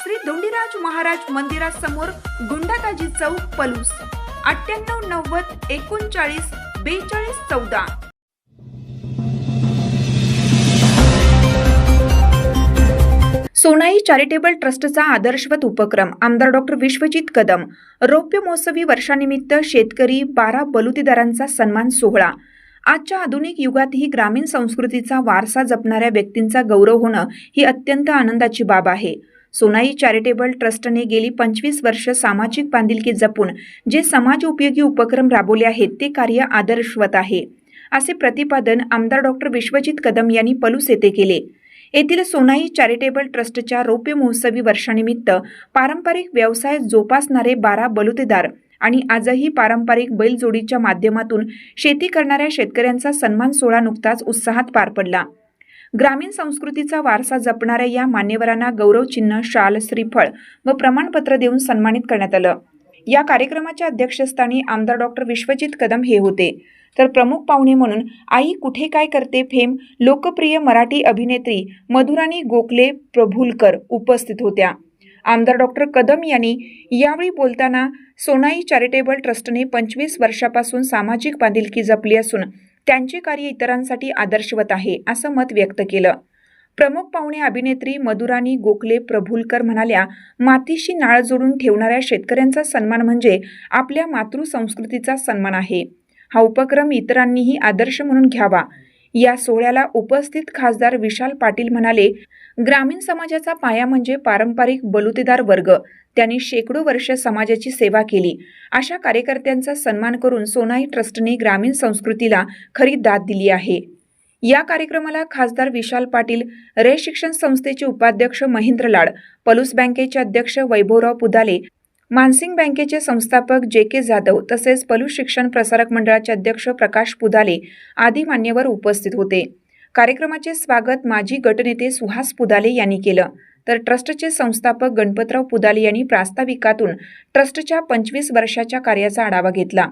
Shri Dondiraj Maharaj मंदिरासमोर गुंडाताजी चौक पलूस. अठ्ठ्याण्णव नव्वद एकोणचाळीस बेचाळीस चौदा. सोनाई चॅरिटेबल ट्रस्टचा आदर्शवत उपक्रम आमदार डॉक्टर विश्वजित कदम. रौप्य महोत्सवी वर्षानिमित्त शेतकरी बारा बलुतेदारांचा सन्मान सोहळा. आजच्या आधुनिक युगातही ग्रामीण संस्कृतीचा वारसा जपणाऱ्या व्यक्तींचा गौरव होणं ही अत्यंत आनंदाची बाब आहे. सोनाई चॅरिटेबल ट्रस्टने गेली पंचवीस वर्ष सामाजिक बांधिलकी जपून जे समाज उपयोगी उपक्रम राबवले आहेत ते कार्य आदर्शवत आहे. असे प्रतिपादन आमदार डॉक्टर विश्वजित कदम यांनी पलूस येथे केले. येथील सोनाई चॅरिटेबल ट्रस्टच्या रौप्य महोत्सवी वर्षानिमित्त पारंपरिक व्यवसाय जोपासणारे बारा बलुतेदार आणि आजही पारंपरिक बैलजोडीच्या माध्यमातून शेती करणाऱ्या शेतकऱ्यांचा सन्मान सोहळा नुकताच उत्साहात पार पडला. ग्रामीण संस्कृतीचा वारसा जपणाऱ्या या मान्यवरांना गौरवचिन्ह शाल श्रीफळ व प्रमाणपत्र देऊन सन्मानित करण्यात आलं. या कार्यक्रमाच्या अध्यक्षस्थानी आमदार डॉक्टर विश्वजित कदम हे होते. तर प्रमुख पाहुणे म्हणून आई कुठे काय करते फेम लोकप्रिय मराठी अभिनेत्री मधुराणी गोखले प्रभुलकर उपस्थित होत्या. आमदार डॉक्टर कदम यांनी यावेळी बोलताना सोनाई चॅरिटेबल ट्रस्टने पंचवीस वर्षापासून सामाजिक बांधिलकी जपली असून त्यांचे कार्य इतरांसाठी आदर्शवत आहे असं मत व्यक्त केलं. प्रमुख पाहुणे अभिनेत्री मधुराणी गोखले प्रभुलकर म्हणाल्या मातीशी नाळ जोडून ठेवणाऱ्या शेतकऱ्यांचा सन्मान म्हणजे आपल्या मातृसंस्कृतीचा सन्मान आहे. हा उपक्रम इतरांनीही आदर्श म्हणून घ्यावा. या सोहळ्याला उपस्थित खासदार विशाल पाटील म्हणाले ग्रामीण समाजाचा पाया म्हणजे पारंपरिक बलुतेदार वर्ग. त्यांनी शेकडो वर्ष समाजाची सेवा केली. अशा कार्यकर्त्यांचा सन्मान करून सोनाई ट्रस्टने ग्रामीण संस्कृतीला खरी दाद दिली आहे. या कार्यक्रमाला खासदार विशाल पाटील रे शिक्षण संस्थेचे उपाध्यक्ष महेंद्र लाड पलूस बँकेचे अध्यक्ष वैभवराव पुदाले मानसिंग बँकेचे संस्थापक जे के जाधव तसेच पलू शिक्षण प्रसारक मंडळाचे अध्यक्ष प्रकाश पुदाले आदी मान्यवर उपस्थित होते. कार्यक्रमाचे स्वागत माजी गटनेते सुहास पुदाले यांनी केलं. तर ट्रस्टचे संस्थापक गणपतराव पुदाले यांनी प्रास्ताविकातून ट्रस्टच्या पंचवीस वर्षाच्या कार्याचा आढावा घेतला.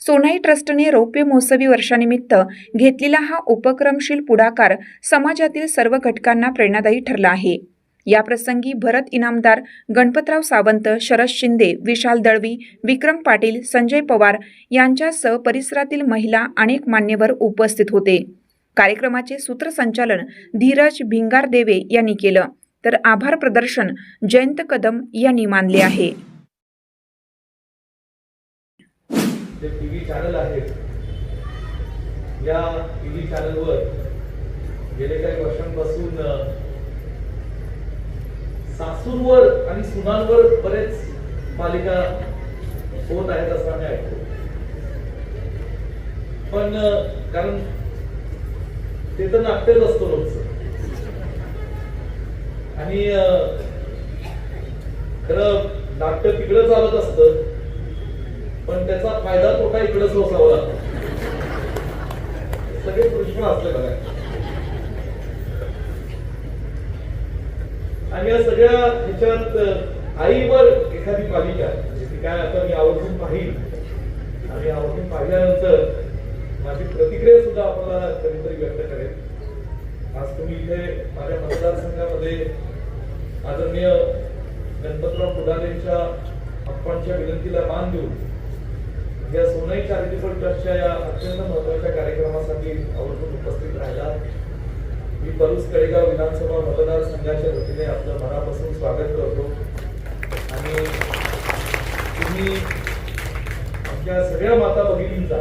सोनाई ट्रस्टने रौप्य महोत्सवी वर्षानिमित्त घेतलेला हा उपक्रमशील पुढाकार समाजातील सर्व घटकांना प्रेरणादायी ठरला आहे. याप्रसंगी भरत इनामदार गणपतराव सावंत शरद शिंदे विशाल दळवी विक्रम पाटील संजय पवार यांच्यासह परिसरातील महिला अनेक मान्यवर उपस्थित होते. कार्यक्रमाचे सूत्रसंचालन धीरज भिंगारदेवे यांनी केलं. तर आभार प्रदर्शन जयंत कदम यांनी मानले आहे या टी व्ही चॅनलवर गेले काही वर्षांपासून सासूंवर आणि सुनांवर बरेच मालिका होत आहेत असं आम्ही ऐकतो. पण कारण ते तर नाट्यच असतो रोजचं. आणि खरं नाट्य तिकडं चालत असतं पण त्याचा फायदा तोटा इकडंच बसावा लागतो. सगळे प्रश्न असले बघा. आणि या सगळ्या ह्याच्यात आईवर एखादी पालिका म्हणजे काय आता मी आवर्जून पाहिल. आणि आवर्जून पाहिल्यानंतर माझी प्रतिक्रिया सुद्धा आपल्याला कधीतरी व्यक्त करेल. आज तुम्ही इथे माझ्या मतदारसंघामध्ये आदरणीय गणपतराव पुडालेंच्या अप्पांच्या विनंतीला मान देऊन या सोनाई चॅरिटेबल ट्रस्टच्या या अत्यंत महत्त्वाच्या कार्यक्रमासाठी आवर्जून उपस्थित राहिला. मी परुस कडेगाव विधानसभा मतदारसंघाच्या वतीने आपलं मनापासून स्वागत करतो. आणि तुम्ही आमच्या सगळ्या माता भगिनींचा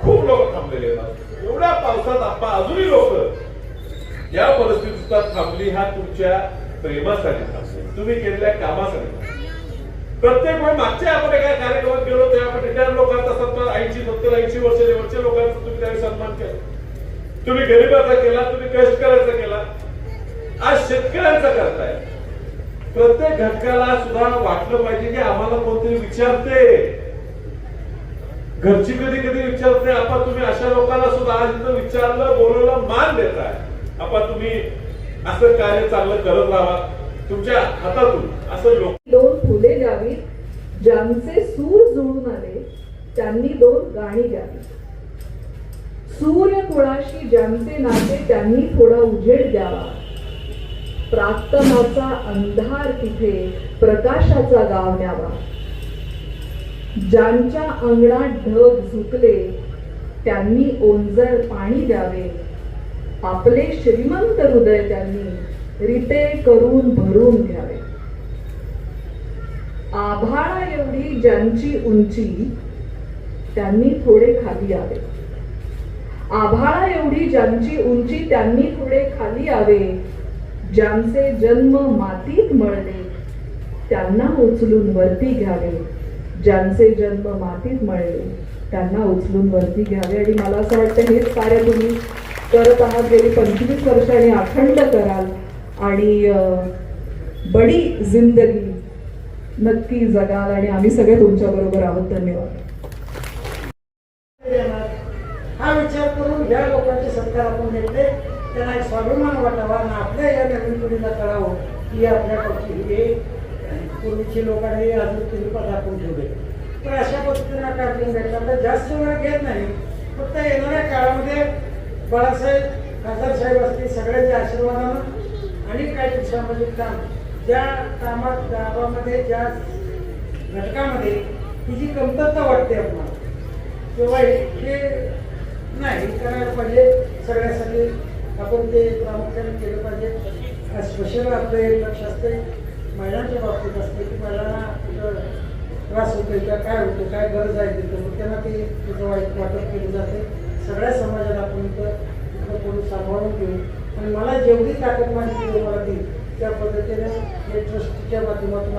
खूप लोक थांबलेले आहेत. एवढ्या पावसात आप्पा अजूनही लोक या परिस्थितीत थांबली हा तुमच्या प्रेमासाठी तुम्ही केलेल्या कामासाठी प्रत्येक वेळ मागच्या आपण एका कार्यक्रमात गेलो तेव्हा आपण त्या लोकांचा सन्मान ऐंशी सत्तर ऐंशी वर्ष वरच्या लोकांचा तुम्ही त्यावेळी सन्मान केला. तुम्ही गरिबाचा केला तुम्ही कष्ट करायचा केला. आज शेतकऱ्यांचा करताय. प्रत्येक घटकाला सुद्धा वाटलं पाहिजे की आम्हाला कोणतरी विचारते घरची कधी कधी विचारते आपण तुम्ही अशा लोकांना सुद्धा आज इथं विचारलं बोलवलं मान देताय. आपण तुम्ही असं कार्य चांगलं करत राहा. तुमच्या हातातून असं लोक दोन फुले द्यावी ज्यांचे सूर जुळून आले त्यांनी दोन गाणी द्यावी सूर्य कुळाशी ज्यांचे नाते त्यांनी थोडा उजेड द्यावा. प्राक्तनाचा अंधार तिथे प्रकाशाचा गाव न्यावा. ज्यांच्या अंगणात ढग झुकले त्यांनी ओंजळ पाणी द्यावे. आपले श्रीमंत हृदय त्यांनी रिते करून भरून घ्यावे. आभाळा एवढी ज्यांची उंची त्यांनी थोडे खाली यावे. आभाळा एवढी ज्यांची उंची त्यांनी थोडे खाली आवे ज्यांचे जन्म मातीत मळले त्यांना उचलून वरती घ्यावे. ज्यांचे जन्म मातीत मळले त्यांना उचलून वरती घ्यावे. आणि मला असं वाटतं हेच कार्य तुम्ही करत आहात गेली पंचवीस वर्ष आणि अखंड कराल. आणि बडी जिंदगी नक्की जगाल. आणि आम्ही सगळे तुमच्याबरोबर आहोत. धन्यवाद देणार हा ज्या लोकांचे सत्कार आपण घेतले त्यांना एक स्वाभिमान वाटावा आणि आपल्या या नवीन पिढीला कळावं की आपल्याकडची हे पूर्वीची लोकांनी अजून तिन्ही दाखवून ठेवले. तर अशा पद्धतीनं कार्यक्रम घेतला तर जास्त वेळ घेत नाही. फक्त येणाऱ्या काळामध्ये बाळासाहेब खासदार साहेब असतील सगळ्यांच्या आशीर्वादानं आणि काही सामाजिक काम ज्या कामात गावामध्ये ज्या घटकामध्ये ही जी कमतरता वाटते आपल्याला किंवा हे नाही करायला पाहिजे सगळ्यासाठी आपण ते प्रामुख्याने केलं पाहिजे. स्पेशल आपलं एक लक्ष असते महिलांच्या बाबतीत असते की महिलांना कुठं त्रास होतो किंवा काय होतं काय गरज आहे तिथं मग त्यांना ते तिथं वाईट वाटप केलं जाते सगळ्या समाजाला आपण इथं कोणी सांभाळून घेऊ. आणि मला जेवढी ताकद माझी मला देईल त्या पद्धतीने हे ट्रस्टच्या माध्यमातून